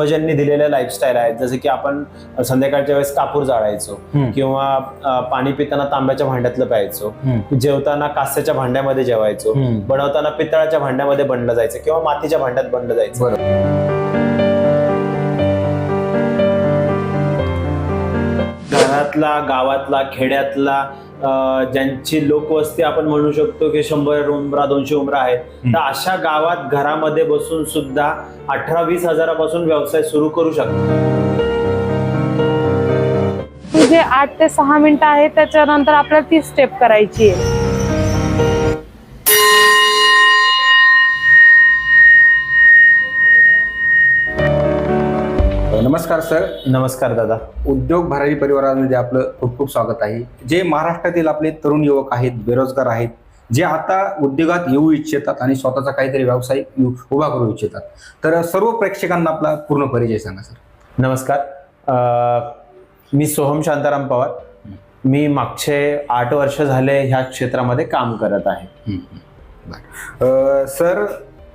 पूर्वजांनी दिलेले लाईफस्टाईल आहेत जसं की आपण संध्याकाळच्या वेळेस कापूर जाळायचो. किंवा पाणी पिताना तांब्याच्या भांड्यातलं प्यायचो. जेवताना कास्याच्या भांड्यामध्ये जेवायचो. बनवताना पितळाच्या भांड्यामध्ये बनलं जायचं किंवा मातीच्या भांड्यात बनलं जायचं घरातला गावातला खेड्यातला ज्यांची लोकवस्ती आपण म्हणू शकतो की शंभर उमरा दोनशे उमरा आहेत. तर अशा गावात घरामध्ये बसून सुद्धा अठरा वीस हजारापासून व्यवसाय सुरू करू शकतो. जे आठ ते सहा मिनिटं आहे त्याच्यानंतर आपल्याला ती स्टेप करायची आहे. नमस्कार सर. नमस्कार दादा. उद्योग भरारी परिवारामध्ये आपलं खूप खूप स्वागत आहे. जे महाराष्ट्रातील आपले तरुण युवक आहेत बेरोजगार आहेत जे आता उद्योगात येऊ इच्छितात आणि स्वतःचा काहीतरी व्यवसाय यु- उभा करू इच्छितात. तर सर्व प्रेक्षकांना आपला पूर्ण परिचय सांगा सर. नमस्कार. मी सोहम शांताराम पवार. मी मागचे आठ वर्ष झाले ह्या क्षेत्रामध्ये काम करत आहे. सर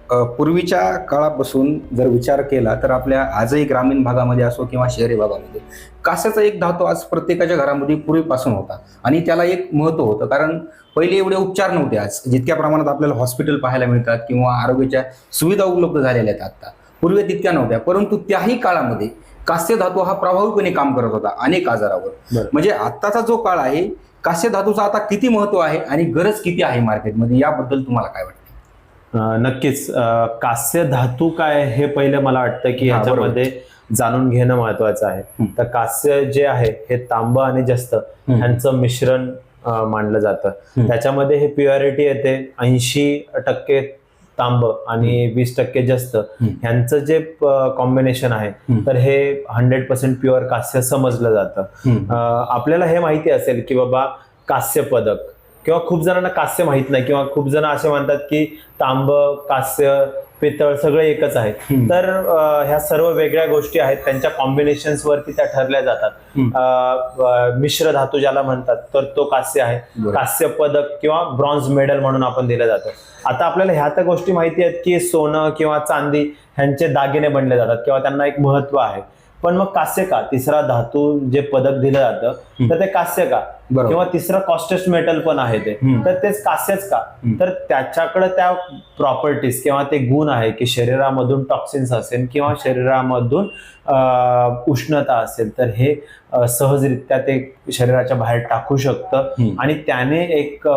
पूर्वीच्या काळापासून जर विचार केला तर आपल्या आजही ग्रामीण भागामध्ये असो किंवा शहरी भागामध्ये कासाचा एक धातू आज प्रत्येकाच्या घरामध्ये पूर्वीपासून होता. आणि त्याला एक महत्त्व होतं. कारण पहिले एवढे उपचार नव्हते आज. जितक्या प्रमाणात आपल्याला हॉस्पिटल पाहायला मिळतात किंवा आरोग्याच्या सुविधा उपलब्ध झालेल्या आहेत आता पूर्वी तितक्या नव्हत्या. परंतु त्याही काळामध्ये कास्य धातू हा प्रभावीपणे काम करत होता अनेक आजारावर. म्हणजे आत्ताचा जो काळ आहे कास्य धातूचा आता किती महत्त्व आहे आणि गरज किती आहे मार्केटमध्ये? याबद्दल तुम्हाला काय वाटतं? नक्कीच कास्य धातू काय हे पहिलं मला वाटतं की बरोबर. ह्याच्यामध्ये जाणून घेणं महत्वाचं आहे. तर कास्य जे आहे हे तांब आणि जस्त. ह्यांचं मिश्रण अं, मानलं जातं. त्याच्यामध्ये हे प्युअरिटी येते ऐंशी टक्के तांब आणि वीस टक्के जस्त. ह्यांचं जे कॉम्बिनेशन आहे. तर हे हंड्रेड पर्सेंट प्युअर कास्य समजलं जातं आपल्याला हे माहिती असेल की बाबा कास्य पदक किंवा खूप जणांना कास्य माहीत नाही किंवा खूप जण असे म्हणतात की तांब कास्य पितळ सगळं एकच आहे. तर ह्या सर्व वेगळ्या गोष्टी आहेत. त्यांच्या कॉम्बिनेशन्स वरती त्या ठरल्या जातात. मिश्र धातू ज्याला म्हणतात तर तो कास्य आहे. कास्य पदक किंवा ब्रॉन्झ मेडल म्हणून आपण दिलं जातं. आता आपल्याला ह्या तर गोष्टी माहिती आहेत की सोनं किंवा चांदी ह्यांचे दागिने बनले जातात किंवा त्यांना एक महत्त्व आहे. पण मग कास्य का तिसरा धातू जे पदक दिलं जातं तर ते कास्य का. किंवा तिसरं कॉस्टेस्ट मेटल पण आहे ते. तर तेच कास्यच का. तर त्याच्याकडे त्या प्रॉपर्टीज किंवा ते गुण आहे की शरीरामधून टॉक्सिन्स असेल किंवा शरीरामधून उष्णता असेल तर हे सहजरित्या ते शरीराच्या बाहेर टाकू शकतं. आणि त्याने एक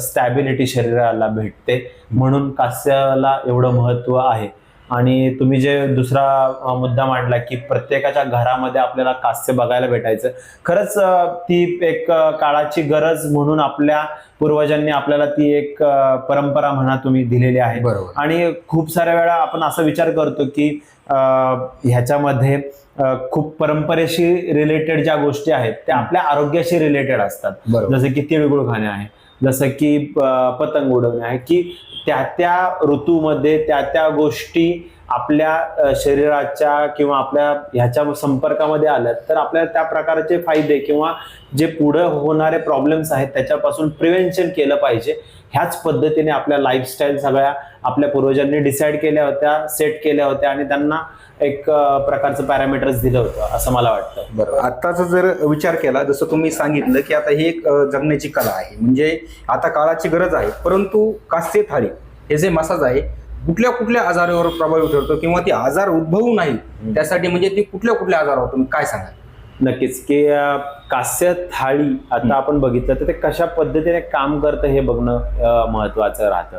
स्टॅबिलिटी शरीराला भेटते म्हणून कास्याला एवढं महत्त्व आहे आणि तुम्ही जे दुसरा मुद्दा मांडला की प्रत्येकाच्या घरामध्ये आपल्याला कास्य बघायला भेटायचं. खरंच ती एक काळाची गरज म्हणून आपल्या पूर्वजांनी आपल्याला ती एक परंपरा म्हणा तुम्ही दिलेली आहे. बरोबर. आणि खूप साऱ्या वेळा आपण असा विचार करतो की ह्याच्यामध्ये खूप परंपरेशी रिलेटेड ज्या गोष्टी आहेत त्या आपल्या आरोग्याशी रिलेटेड असतात. जसं की तिळगुळ खाणे आहे. जसं की पतंग उडवणे आहे की त्या त्या ऋतूमध्ये त्या त्या गोष्टी आपल्या शरीराच्या किंवा आपल्या ह्याच्या संपर्कामध्ये आल्या तर आपल्याला त्या प्रकारचे फायदे किंवा जे पुढे होणारे प्रॉब्लेम्स आहेत त्याच्यापासून प्रिव्हेन्शन केलं पाहिजे. ह्याच पद्धतीने आपल्या लाईफस्टाईल सगळ्या आपल्या पूर्वजांनी डिसाईड केल्या होत्या सेट केल्या होत्या आणि त्यांना एक प्रकारचं पॅरामीटर्स दिलं होतं असं मला वाटतं. बरोबर आत्ताचा जर विचार केला जसं तुम्ही सांगितलं की आता ही एक जगण्याची कला आहे. म्हणजे आता काळाची गरज आहे परंतु कास्य थाळी हे जे मसाज आहे कुठल्या कुठल्या आजारावर प्रभावी ठरतो किंवा ती आजार उद्भवू नाही त्यासाठी म्हणजे ती कुठल्या कुठल्या आजारावर तुम्ही काय सांगाल? नक्कीच की कास्य थाळी आता आपण बघितलं तर ते कशा पद्धतीने काम करतं हे बघणं महत्वाचं राहतं.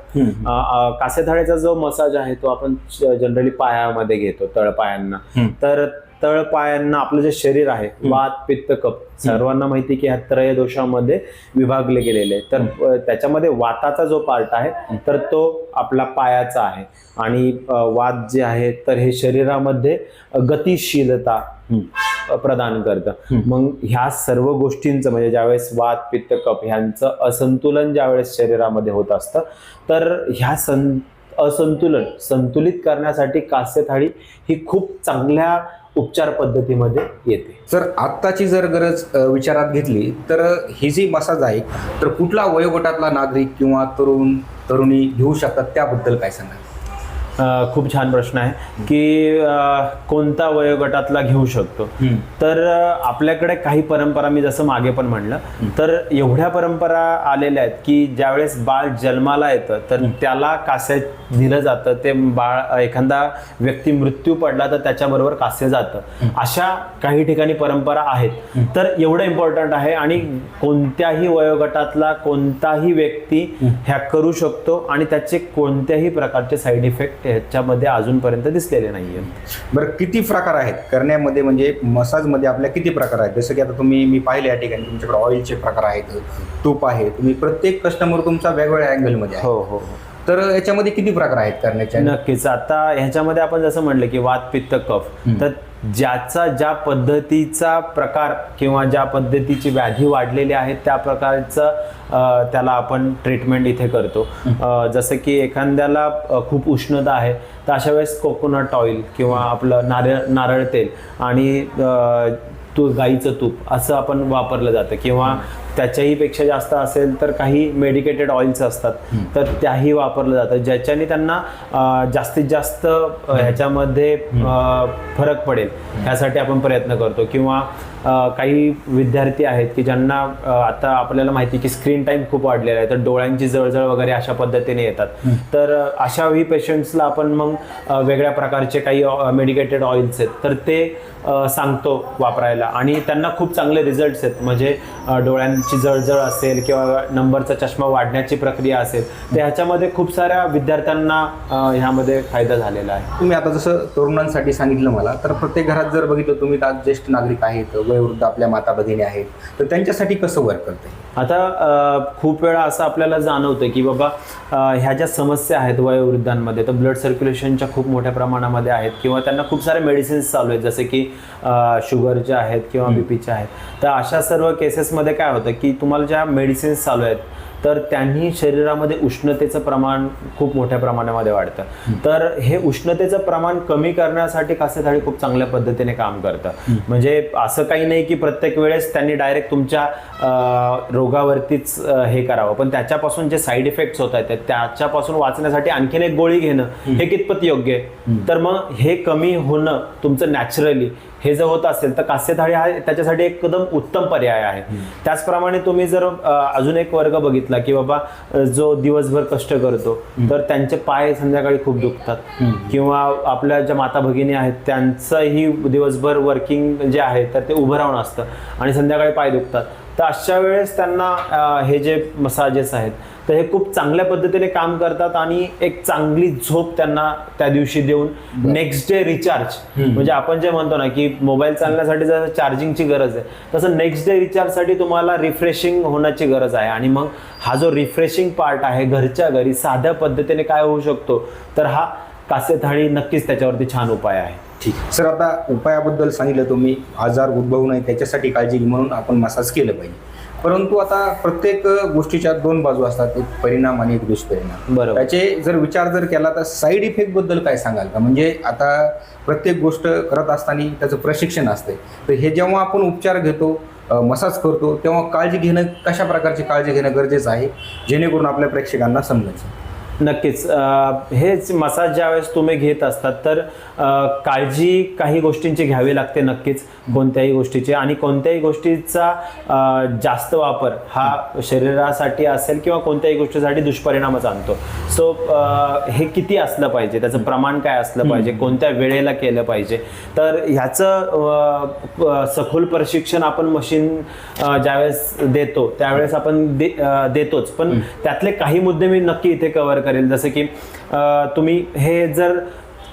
कास्य थाळीचा जो मसाज आहे तो आपण जनरली पायामध्ये घेतो तळपायांना. तर तळपायांना आपलं जे शरीर आहे वात पित्त कप सर्वांना माहिती की ह्या त्रय दोषामध्ये विभागले गेलेले. तर त्याच्यामध्ये वाताचा जो पार्ट आहे तर तो आपला पायाचा आहे. आणि वात जे आहे तर हे शरीरामध्ये गतिशीलता प्रदान करतं. मग ह्या सर्व गोष्टींचं म्हणजे ज्यावेळेस वात पित्त कफ ह्यांचं असंतुलन ज्यावेळेस शरीरामध्ये होत असतं तर ह्या सं असंतुलन संतुलित करण्यासाठी कास्य थाळी ही खूप चांगल्या उपचार पद्धतीमध्ये येते. जर आत्ताची जर गरज विचारात घेतली तर ही जी मसाज आहे तर कुठला वयोगटातला नागरिक किंवा तरुण तरुणी घेऊ शकतात? त्याबद्दल काय सांगा खूप छान प्रश्न आहे की कोणता वयोगटातला घेऊ शकतो? तर आपल्याकडे काही परंपरा मी जसं मागे पण म्हणलं तर एवढ्या परंपरा आलेल्या आहेत की ज्यावेळेस बाळ जन्माला येतं तर त्याला कास्य दिलं जातं ते बाळ एखादा व्यक्ती मृत्यू पडला तर त्याच्याबरोबर कास्य जातं. अशा काही ठिकाणी परंपरा आहेत. तर एवढं इम्पॉर्टंट आहे आणि कोणत्याही वयोगटातला कोणताही व्यक्ती ह्या करू शकतो आणि त्याचे कोणत्याही प्रकारचे साईड इफेक्ट ह्याच्यामध्ये अजूनपर्यंत दिसलेले नाहीये. बरं किती प्रकार आहेत? करण्यामध्ये म्हणजे मसाजमध्ये आपल्या किती प्रकार आहेत? जसं की आता तुम्ही मी पाहिले या ठिकाणी तुमच्याकडे ऑइलचे प्रकार आहेत तूप आहे. तुम्ही प्रत्येक कस्टमर तुमचा वेगवेगळ्या अँगलमध्ये आहे. हो हो तर याच्यामध्ये किती प्रकार आहेत करण्याचे नक्कीच. आता ह्याच्यामध्ये आपण जसं म्हणलं की वात पित्त कफ. तर ज्याचा ज्या पद्धतीचा प्रकार किंवा ज्या पद्धतीची व्याधी वाढलेली आहे त्या प्रकारचं त्याला आपण ट्रीटमेंट इथे करतो. जसं की एखाद्याला खूप उष्णता आहे तर अशा वेळेस कोकोनट ऑइल किंवा आपलं नारळ नारळ तेल आणि तू गाईचं तूप असं आपण वापरलं जातं. किंवा त्याच्याही पेक्षा जास्त असेल तर काही मेडिकेटेड ऑइल्स असतात. तर त्याही वापरलं जातं. ज्याच्याने त्यांना जास्तीत जास्त ह्याच्यामध्ये फरक पडेल. ह्यासाठी आपण प्रयत्न करतो. किंवा काही विद्यार्थी आहेत की ज्यांना आता आपल्याला माहिती की स्क्रीन टाईम खूप वाढलेला आहे. तर डोळ्यांची जळजळ वगैरे अशा पद्धतीने येतात. तर अशाही पेशंट्सला आपण मग वेगळ्या प्रकारचे काही मेडिकेटेड ऑइल्स आहेत. तर ते सांगतो वापरायला. आणि त्यांना खूप चांगले रिझल्ट्स आहेत. म्हणजे अं, ची जळजळ असेल किंवा नंबरचा चष्मा वाढण्याची प्रक्रिया असेल तर ह्याच्यामध्ये खूप साऱ्या विद्यार्थ्यांना ह्यामध्ये फायदा झालेला आहे. तुम्ही आता जसं तरुणांसाठी सांगितलं मला तर प्रत्येक घरात जर बघितलं तुम्ही आज ज्येष्ठ नागरिक आहेत वयोवृद्ध आपल्या माता भगिनी आहेत तर त्यांच्यासाठी कसं वर्क करते आता खूप वेळा असं आपल्याला जाणवतं की बाबा ह्या ज्या समस्या आहेत वयोवृद्धांमध्ये तर ब्लड सर्क्युलेशनच्या खूप मोठ्या प्रमाणामध्ये आहेत किंवा त्यांना खूप सारे मेडिसिन्स चालू आहेत जसे की अ, शुगरच्या आहेत किंवा बीपीच्या आहेत. तर अशा सर्व केसेसमध्ये काय होतं की तुम्हाला ज्या मेडिसिन्स चालू आहेत तर त्यांनी शरीरामध्ये उष्णतेचं प्रमाण खूप मोठ्या प्रमाणामध्ये वाढतं. तर हे उष्णतेचं प्रमाण कमी करण्यासाठी कासेथाळी खूप चांगल्या पद्धतीने काम करतं. म्हणजे असं काही नाही की प्रत्येक वेळेस त्यांनी डायरेक्ट तुमच्या रोगावरतीच हे करावं. पण त्याच्यापासून जे साईड इफेक्ट्स होत आहेत त्याच्यापासून वाचण्यासाठी आणखीन एक गोळी घेणं हे कितपत योग्य आहे? तर मग हे कमी होणं तुमचं नॅचरली हे जर होत असेल तर कास्यथाळी हा त्याच्यासाठी एकदम उत्तम पर्याय आहे. त्याचप्रमाणे तुम्ही जर अजून एक वर्ग बघितला की बाबा जो दिवसभर कष्ट करतो तर त्यांचे पाय संध्याकाळी खूप दुखतात. किंवा आपल्या ज्या माता भगिनी आहेत त्यांचंही दिवसभर वर्किंग जे आहे तर ते उभं राहून असतं आणि संध्याकाळी पाय दुखतात. तर अशा वेळेस त्यांना हे जे मसाजेस आहेत तर हे खूप चांगल्या पद्धतीने काम करतात आणि एक चांगली झोप त्यांना त्या दिवशी देऊन नेक्स्ट डे रिचार्ज म्हणजे आपण जे म्हणतो ना की मोबाईल चालण्यासाठी जसं चार्जिंगची गरज आहे तसं नेक्स्ट डे रिचार्जसाठी तुम्हाला रिफ्रेशिंग होण्याची गरज आहे. आणि मग हा जो रिफ्रेशिंग पार्ट आहे घरच्या घरी साध्या पद्धतीने काय होऊ शकतो तर हा कास्य थाळी नक्कीच त्याच्यावरती छान उपाय आहे. ठीक. सर आता उपायाबद्दल सांगितलं तुम्ही. आजार उद्भवू नये त्याच्यासाठी काळजी म्हणून आपण मसाज केलं पाहिजे. परंतु आता प्रत्येक गोष्टीच्या दोन बाजू असतात एक परिणाम आणि एक दुष्परिणाम. बरोबर. त्याचे जर विचार जर केला तर साईड इफेक्टबद्दल काय सांगाल का? म्हणजे आता प्रत्येक गोष्ट करत असताना त्याचं प्रशिक्षण असते तर हे जेव्हा आपण उपचार घेतो मसाज करतो तेव्हा काळजी घेणं कशा प्रकारची काळजी घेणं गरजेचं आहे जेणेकरून आपल्या प्रेक्षकांना समजायचं? नक्कीच. हेच मसाज ज्यावेळेस तुम्ही घेत असतात तर काळजी काही गोष्टींची घ्यावी लागते नक्कीच कोणत्याही गोष्टीची. आणि कोणत्याही गोष्टीचा जास्त वापर हा शरीरासाठी असेल किंवा कोणत्याही गोष्टीसाठी दुष्परिणामच आणतो. सो हे किती असलं पाहिजे? त्याचं प्रमाण काय असलं पाहिजे? कोणत्या वेळेला केलं पाहिजे? तर ह्याचं सखोल प्रशिक्षण आपण मशीन ज्यावेळेस देतो त्यावेळेस आपण दे- देतोच. पण त्यातले काही मुद्दे मी नक्की इथे कव्हर करेल. जसं की तुम्ही हे जर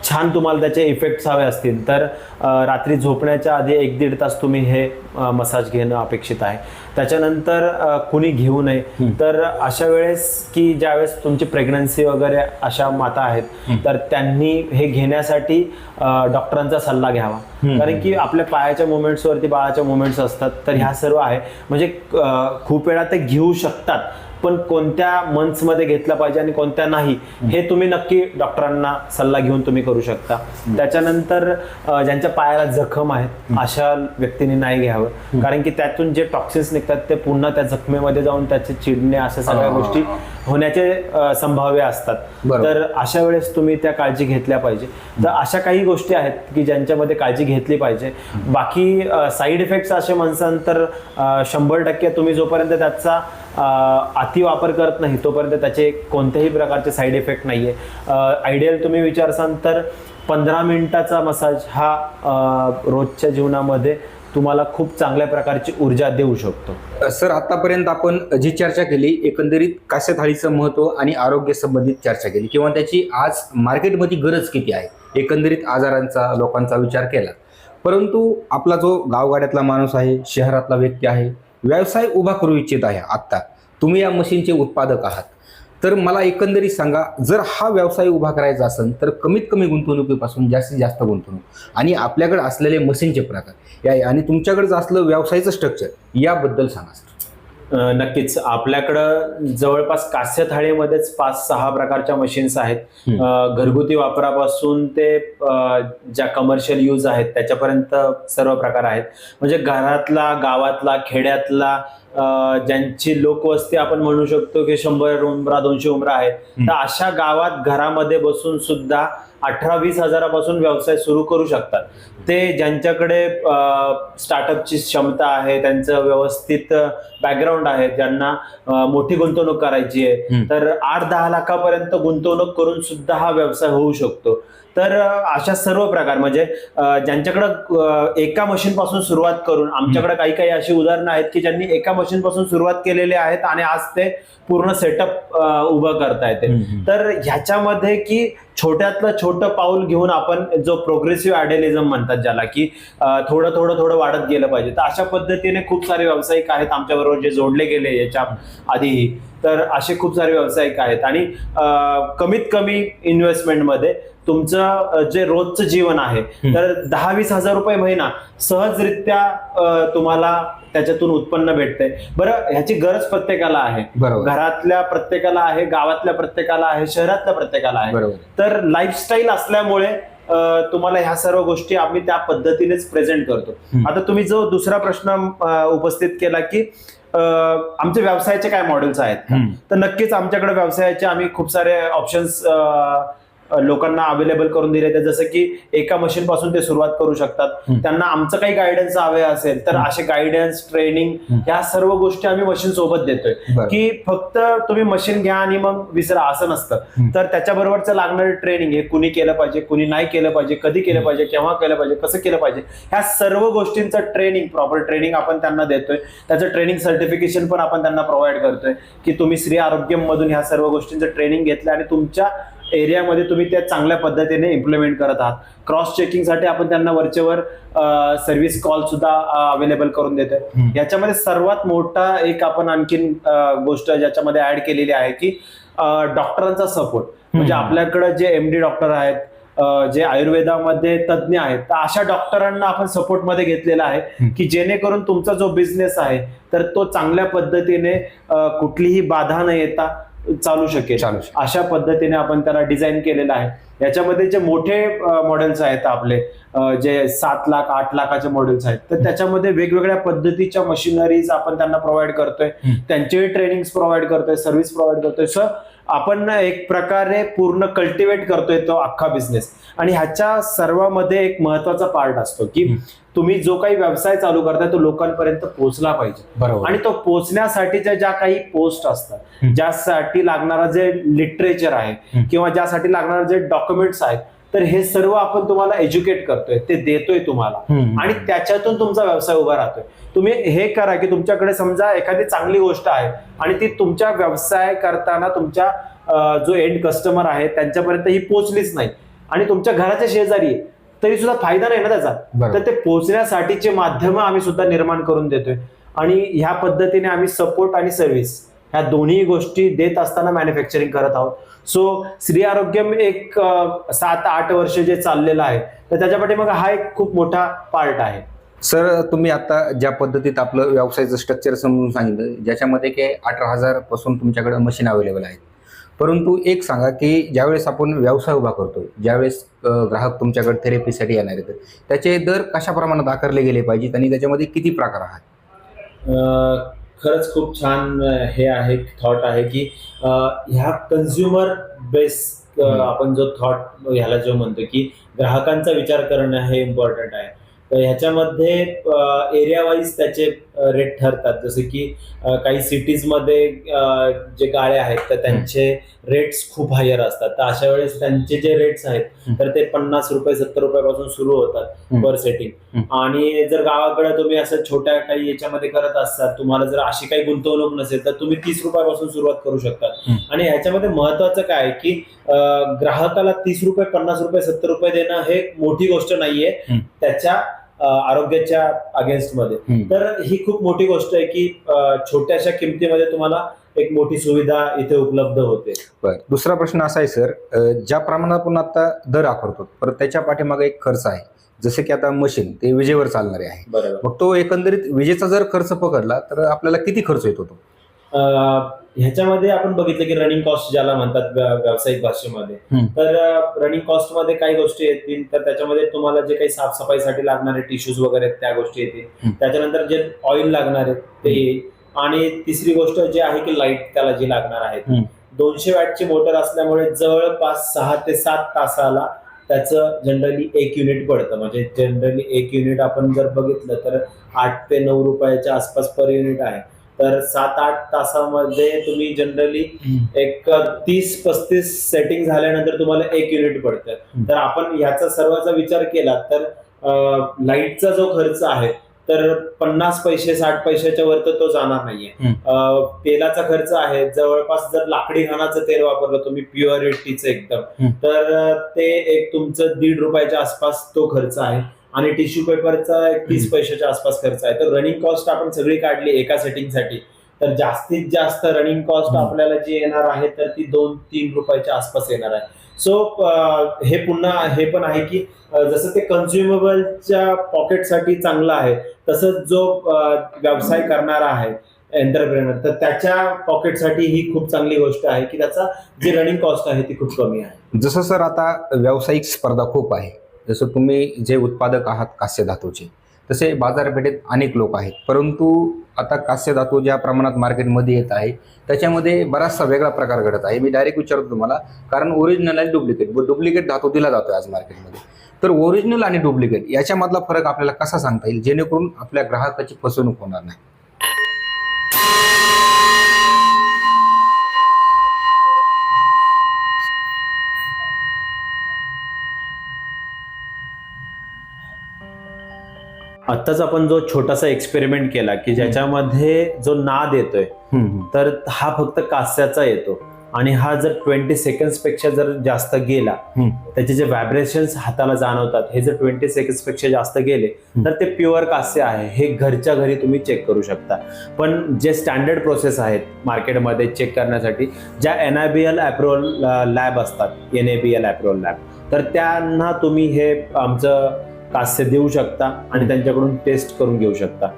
छान तुम्हाला त्याचे इफेक्ट्स हवे असतील तर रात्री झोपण्याच्या आधी एक दीड तास तुम्ही हे मसाज घेणं अपेक्षित आहे. त्याच्यानंतर कुणी घेऊ नये. तर अशा वेळेस की ज्यावेळेस तुमची प्रेग्नन्सी वगैरे अशा माता आहेत तर त्यांनी हे घेण्यासाठी डॉक्टरांचा सल्ला घ्यावा. कारण की आपल्या पायाच्या मुवमेंट्सवरती बाळाच्या मुवमेंट्स असतात तर ह्या सर्व आहे. म्हणजे खूप वेळा ते घेऊ शकतात पण कोणत्या months मध्ये घेतलं पाहिजे आणि कोणत्या नाही हे तुम्ही नक्की डॉक्टरांना सल्ला घेऊन तुम्ही करू शकता. त्याच्यानंतर ज्यांच्या पायाला जखम आहेत अशा व्यक्तींनी नाही घ्यावं. कारण की त्यातून जे टॉक्सिन्स निघतात ते पुन्हा त्या जखमेमध्ये जाऊन त्याचे चिडणे अशा सगळ्या. गोष्टी होण्याचे संभाव्य असतात. तर अशा वेळेस तुम्ही त्या काळजी घेतल्या पाहिजे. तर अशा काही गोष्टी आहेत की ज्यांच्यामध्ये काळजी घेतली पाहिजे. बाकी साईड इफेक्ट्स असे म्हणसान तर शंभर टक्के तुम्ही जोपर्यंत त्याचा अति अतिवापर करत नाही तोपर्यंत त्याचे कोणत्याही प्रकारचे साईड इफेक्ट नाही आहे आयडियल तुम्ही विचारसान तर पंधरा मिनिटाचा मसाज हा रोजच्या जीवनामध्ये तुम्हाला खूप चांगल्या प्रकारची ऊर्जा देऊ शकतो. सर आतापर्यंत आपण जी चर्चा केली एकंदरीत कास्य थाळीचं महत्त्व आणि आरोग्य संबंधित चर्चा केली किंवा त्याची आज मार्केटमध्ये गरज किती आहे एकंदरीत आजारांचा लोकांचा विचार केला. परंतु आपला जो गावगाड्यातला माणूस आहे शहरातला व्यक्ती आहे व्यवसाय उभा करू इच्छित आहे आत्ता. तुम्ही या मशीनचे उत्पादक आहात. तर मला एकंदरीत सांगा जर हा व्यवसाय उभा करायचा असेल तर कमीत कमी गुंतवणुकीपासून जास्तीत जास्त गुंतवणूक आणि आपल्याकडे असलेले मशीनचे प्रकार या आणि तुमच्याकडे असलं व्यवसायाचं स्ट्रक्चर याबद्दल सांगा सर नक्कीच. आपल्याकडं जवळपास कास्य थाळीमध्येच पाच सहा प्रकारच्या मशीन्स आहेत. घरगुती वापरापासून ते ज्या कमर्शियल यूज आहेत त्याच्यापर्यंत सर्व प्रकार आहेत. म्हणजे घरातला गावातला खेड्यातला ज्यांची लोकवस्ती आपण म्हणू शकतो की शंभर उमरा दोनशे उमरा आहेत. तर अशा गावात घरामध्ये बसून सुद्धा अठरा वीस हजारापासून व्यवसाय सुरू करू शकतात. ते ज्यांच्याकडे स्टार्टअपची क्षमता आहे त्यांचं व्यवस्थित बॅकग्राऊंड आहे ज्यांना मोठी गुंतवणूक करायची आहे. तर आठ दहा लाखापर्यंत गुंतवणूक करून सुद्धा हा व्यवसाय होऊ शकतो. तर अशा सर्व प्रकार म्हणजे ज्यांच्याकडं एका मशीन पासून सुरुवात करून आमच्याकडे काही काही अशी उदाहरणं आहेत की ज्यांनी एका मशीन पासून सुरुवात केलेली आहेत आणि आज ते पूर्ण सेटअप उभं करता येते तर ह्याच्यामध्ये की छोट्यातलं छोटं पाऊल घेऊन आपण जो प्रोग्रेसिव्ह आयडियलिझम म्हणतात ज्याला की थोडं थोडं थोडं वाढत गेलं पाहिजे. तर अशा पद्धतीने खूप सारे व्यावसायिक आहेत आमच्याबरोबर जे जोडले गेले याच्या आधीही तर असे खूप सारे व्यावसायिक आहेत. आणि कमीत कमी इन्व्हेस्टमेंटमध्ये तुमचं जे रोजचं जीवन आहे तर दहा वीस हजार रुपये महिना सहजरित्या तुम्हाला त्याच्यातून उत्पन्न भेटतंय. बरं ह्याची गरज प्रत्येकाला आहे. घरातल्या प्रत्येकाला आहे गावातल्या प्रत्येकाला आहे शहरातल्या प्रत्येकाला आहे. बरोबर. तर लाईफस्टाईल असल्यामुळे तुम्हाला ह्या सर्व गोष्टी आम्ही त्या पद्धतीनेच प्रेझेंट करतो. आता तुम्ही जो दुसरा प्रश्न उपस्थित केला की आमचे व्यवसायाचे काय मॉडेल्स आहेत. तर नक्कीच आमच्याकडे व्यवसायाचे आम्ही खूप सारे ऑप्शन्स लोकांना अवेलेबल करून दिले आहेत जसं की एका मशीन पासून ते सुरुवात करू शकतात. त्यांना आमचं काही गायडन्स हवे असेल तर असे गायडन्स ट्रेनिंग. ह्या सर्व गोष्टी आम्ही मशीन सोबत देतोय. की फक्त तुम्ही मशीन घ्या आणि मग विसरा असं नसतं. तर त्याच्याबरोबरचं लागणारं ट्रेनिंग हे कुणी केलं पाहिजे कुणी नाही केलं पाहिजे कधी केलं पाहिजे केव्हा केलं पाहिजे कसं केलं पाहिजे ह्या सर्व गोष्टींचं ट्रेनिंग प्रॉपर ट्रेनिंग आपण त्यांना देतोय त्याचं ट्रेनिंग सर्टिफिकेशन पण आपण त्यांना प्रोव्हाइड करतोय की तुम्ही श्री आरोग्यम मधून ह्या सर्व गोष्टींचं ट्रेनिंग घेतलं आणि तुमच्या एरियामध्ये तुम्ही त्या चांगल्या पद्धतीने इम्प्लिमेंट करत आहात क्रॉस चेकिंगसाठी आपण त्यांना वरचेवर सर्व्हिस कॉल सुद्धा अवेलेबल करून देतोय. याच्यामध्ये सर्वात मोठा एक आपण आणखीन गोष्ट ज्याच्यामध्ये ऍड केलेली आहे की डॉक्टरांचा सपोर्ट म्हणजे. आपल्याकडे जे एम डी डॉक्टर आहेत जे आयुर्वेदामध्ये तज्ज्ञ आहेत तर अशा डॉक्टरांना आपण सपोर्टमध्ये घेतलेला आहे. की जेणेकरून तुमचा जो बिझनेस आहे तर तो चांगल्या पद्धतीने कुठलीही बाधा न येता चालू शकेल. चालू. अशा पद्धतीने आपण त्याला डिझाईन केलेलं आहे. याच्यामध्ये जे मोठे मॉडेल्स आहेत आपले अ, जे सात लाख आठ लाखाचे मॉडेल्स आहेत तर त्याच्यामध्ये वेगवेगळ्या पद्धतीच्या मशिनरीज आपण त्यांना प्रोव्हाइड करतोय. हम्म. त्यांचेही ट्रेनिंग प्रोव्हाइड करतोय सर्व्हिस प्रोव्हाइड करतोय. सर आपण एक प्रकारे पूर्ण कल्टिवेट करतोय तो अख्खा बिझनेस आणि ह्याच्या सर्वामध्ये एक महत्त्वाचा पार्ट असतो की. तुम्ही जो काही व्यवसाय चालू करताय तो लोकांपर्यंत पोहोचला पाहिजे बरोबर आणि तो पोहोचण्यासाठीच्या ज्या काही पोस्ट असतात. ज्यासाठी लागणारा जे लिटरेचर आहे. किंवा ज्यासाठी लागणारे जे डॉक्युमेंट्स आहेत तर हे सर्व आपण तुम्हाला एज्युकेट करतोय ते देतोय तुम्हाला. आणि त्याच्यातून तुमचा व्यवसाय उभा राहतोय तुम्ही हे करा की तुमच्याकडे समजा एखादी चांगली गोष्ट आहे आणि ती तुमच्या व्यवसाय करताना तुमच्या जो एंड कस्टमर आहे त्यांच्यापर्यंत ही पोहोचलीच नाही. आणि तुमच्या घराच्या शेजारी तरी सुद्धा फायदा नाही ना त्याचा. तर ते पोहोचण्यासाठीचे माध्यम आम्ही सुद्धा निर्माण करून देतोय. आणि ह्या पद्धतीने आम्ही सपोर्ट आणि सर्व्हिस ह्या दोन्ही गोष्टी देत असताना मॅन्युफॅक्चरिंग करत आहोत. सो श्री आरोग्यम एक सात आठ वर्ष जे चाललेलं आहे तर त्याच्या पाठीमागे हा एक खूप मोठा पार्ट आहे. सर तुम्ही आता ज्या पद्धतीत आपलं व्यवसायाचं स्ट्रक्चर समजून सांगितलं ज्याच्यामध्ये की अठरा हजारपासून तुमच्याकडे मशीन अवेलेबल आहेत. परंतु एक सांगा की ज्यावेळेस आपण व्यवसाय उभा करतो ज्यावेळेस ग्राहक तुमच्याकडे थेरपीसाठी येणार आहेत त्याचे दर कशा प्रमाणात आकारले गेले पाहिजेत आणि त्याच्यामध्ये किती प्रकार आहेत? खरंच खूप छान हे आहे थॉट आहे की ह्या कन्झ्युमर बेस. आपण जो थॉट ह्याला जो म्हणतो की ग्राहकांचा विचार करणं हे इम्पॉर्टंट आहे. तर ह्याच्यामध्ये एरिया वाईज त्याचे रेट ठरतात जसे की काही सिटीजमध्ये जे गाड्या आहेत तर त्यांचे रेट्स खूप हायर असतात तर अशा वेळेस त्यांचे जे रेट्स आहेत. तर ते पन्नास रुपये सत्तर रुपयापासून सुरू होतात. Per setting. आणि जर गावाकडे तुम्ही असं छोट्या काही याच्यामध्ये करत असाल तुम्हाला जर अशी काही गुंतवणूक नसेल तर तुम्ही तीस रुपयापासून सुरुवात करू शकता. आणि ह्याच्यामध्ये महत्वाचं काय आहे की ग्राहकाला तीस रुपये पन्नास रुपये सत्तर रुपये देणं हे मोठी गोष्ट नाहीये. त्याच्या आरोग्याच्या अगेन्स्टमध्ये हम्म. तर ही खूप मोठी गोष्ट आहे की छोट्याशा किमतीमध्ये तुम्हाला एक मोठी सुविधा इथे उपलब्ध होते. बरं. दुसरा प्रश्न असा आहे सर ज्या प्रमाणात आपण आता दर आकारतो पर त्याच्या पाठीमागे एक खर्च आहे. जसे की आता मशीन ते विजेवर चालणारे आहे. बरोबर. मग तो एकंदरीत विजेचा जर खर्च पकडला तर आपल्याला किती खर्च येतो तो ह्याच्यामध्ये आपण बघितलं की रनिंग कॉस्ट ज्याला म्हणतात व्या- व्यावसायिक भाषेमध्ये. तर रनिंग कॉस्टमध्ये काही गोष्टी येतील तर त्याच्यामध्ये तुम्हाला जे काही साफसफाईसाठी लागणारे टिश्यूज वगैरे आहेत, त्या गोष्टी येतील. त्याच्यानंतर जे ऑइल लागणार आहेत ते आणि तिसरी गोष्ट जी आहे की लाइट त्याला जी लागणार हम्म. दोनशे वॅटची मोटर असल्यामुळे जवळपास सहा ते सात तासाला त्याचं जनरली एक युनिट पडतं. म्हणजे जनरली एक युनिट आपण जर बघितलं तर आठ ते नऊ रुपयाच्या आसपास पर युनिट आहे. तर सात आठ तासामध्ये तुम्ही जनरली एक तीस पस्तीस सेटिंग झाल्यानंतर तुम्हाला एक युनिट पडतं. तर आपण याचा सर्वाचा विचार केला तर लाईटचा जो खर्च आहे तर पन्नास पैसे साठ पैशाच्या वर तर तो जाणार नाहीये. तेलाचा खर्च आहे जवळपास जर लाकडी घाणाचं तेल वापरलं तुम्ही प्युअरिटीचं एकदम. तर ते एक तुमचं दीड रुपयाच्या आसपास तो खर्च आहे. आणि टिश्यू पेपरचा एक तीस पैशाच्या आसपास खर्च आहे. तर रनिंग कॉस्ट आपण सगळी काढली एका सेटिंगसाठी तर जास्तीत जास्त रनिंग कॉस्ट. आपल्याला जी येणार आहे तर ती दोन तीन रुपयाच्या आसपास येणार आहे. सो हे पुन्हा हे पण आहे की जसं ते कन्झ्युमेबलच्या पॉकेटसाठी चांगलं आहे तसंच जो व्यवसाय करणारा आहे एंटरप्रेनर तर त्याच्या पॉकेटसाठी ही खूप चांगली गोष्ट आहे की त्याचा जी रनिंग कॉस्ट आहे ती खूप कमी आहे. जसं सर आता व्यावसायिक स्पर्धा खूप आहे. जसं तुम्ही जे उत्पादक आहात कास्य धातूचे तसे बाजारपेठेत अनेक लोक आहेत. परंतु आता कास्य धातू ज्या प्रमाणात मार्केटमध्ये येत आहे त्याच्यामध्ये बराचसा वेगळा प्रकार घडत आहे. मी डायरेक्ट विचारतो तुम्हाला कारण ओरिजिनल आणि डुप्लिकेट डुप्लिकेट धातू दिला जातो आज मार्केटमध्ये तर ओरिजिनल आणि डुप्लिकेट याच्यामधला फरक आपल्याला कसा सांगता येईल? जेणेकरून आपल्या ग्राहकाची फसवणूक होणार नाही? आत्ताच आपण जो छोटासा एक्सपेरिमेंट केला की ज्याच्यामध्ये जो नाद येतोय तर हा फक्त कास्याचा येतो. आणि हा जर ट्वेंटी सेकंड्सपेक्षा जर जास्त गेला. त्याचे जे व्हायब्रेशन्स हाताला जाणवतात हे जर ट्वेंटी सेकंड्सपेक्षा जास्त गेले. तर ते प्युअर कास्य आहे. हे घरच्या घरी तुम्ही चेक करू शकता. पण जे स्टँडर्ड प्रोसेस आहेत मार्केटमध्ये चेक करण्यासाठी ज्या N I B L approval lab असतात N A B L approval lab तर त्यांना तुम्ही हे आमचं कास्य देऊ शकता आणि त्यांच्याकडून टेस्ट करून घेऊ शकता.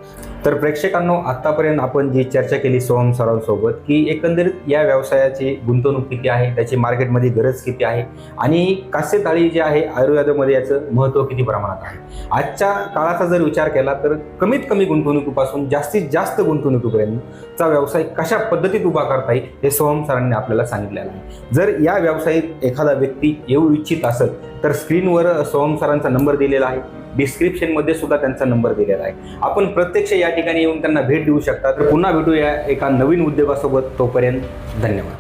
तर प्रेक्षकांनो आतापर्यंत आपण जी चर्चा केली सोहम सरांसोबत की एकंदरीत या व्यवसायाची गुंतवणूक किती आहे त्याची मार्केटमध्ये गरज किती आहे आणि कास्य थाळी जी आहे आयुर्वेदामध्ये याचं महत्त्व किती प्रमाणात आहे? आजच्या काळाचा जर विचार केला तर कमीत कमी गुंतवणुकीपासून जास्तीत जास्त गुंतवणुकीपर्यंतचा व्यवसाय कशा पद्धतीत उभा करता येईल हे सोहम सरांनी आपल्याला सांगितलेलं आहे. जर या व्यवसायात एखादा व्यक्ती येऊ इच्छित असेल तर स्क्रीनवर सोहम सरांचा नंबर दिलेला आहे. डिस्क्रिप्शनमध्ये सुद्धा त्यांचा नंबर दिलेला आहे. आपण प्रत्यक्ष या ठिकाणी येऊन त्यांना भेट देऊ शकता. तर पुन्हा भेटूया एका नवीन उद्योगासोबत. तोपर्यंत धन्यवाद.